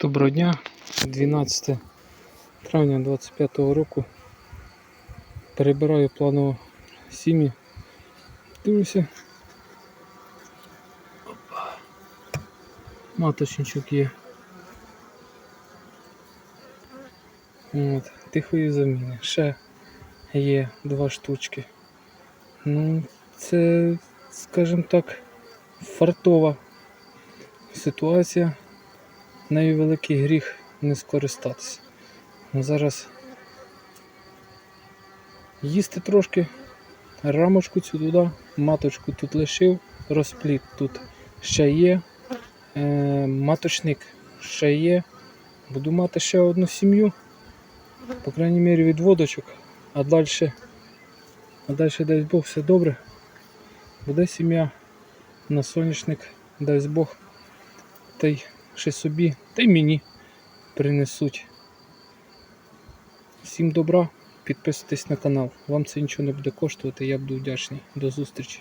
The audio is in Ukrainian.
Доброго дня, 12 травня 25 року. Перебираю планово сім'ї. Дивлюся. Маточничок є. От, тихої заміни. Ще є два штучки. Ну, це, скажімо так, фартова ситуація нею великий гріх не скористатися. Ну, Зараз їсти трошки, рамочку цю туди, маточку тут лишив, розпліт тут ще є, е, маточник ще є. Буду мати ще одну сім'ю, по крайній мірі від водочок, а далі, а далі дасть Бог все добре. Буде сім'я на соняшник, дасть Бог. Та ще собі, та й мені принесуть. Всім добра, підписуйтесь на канал. Вам це нічого не буде коштувати, я буду вдячний. До зустрічі.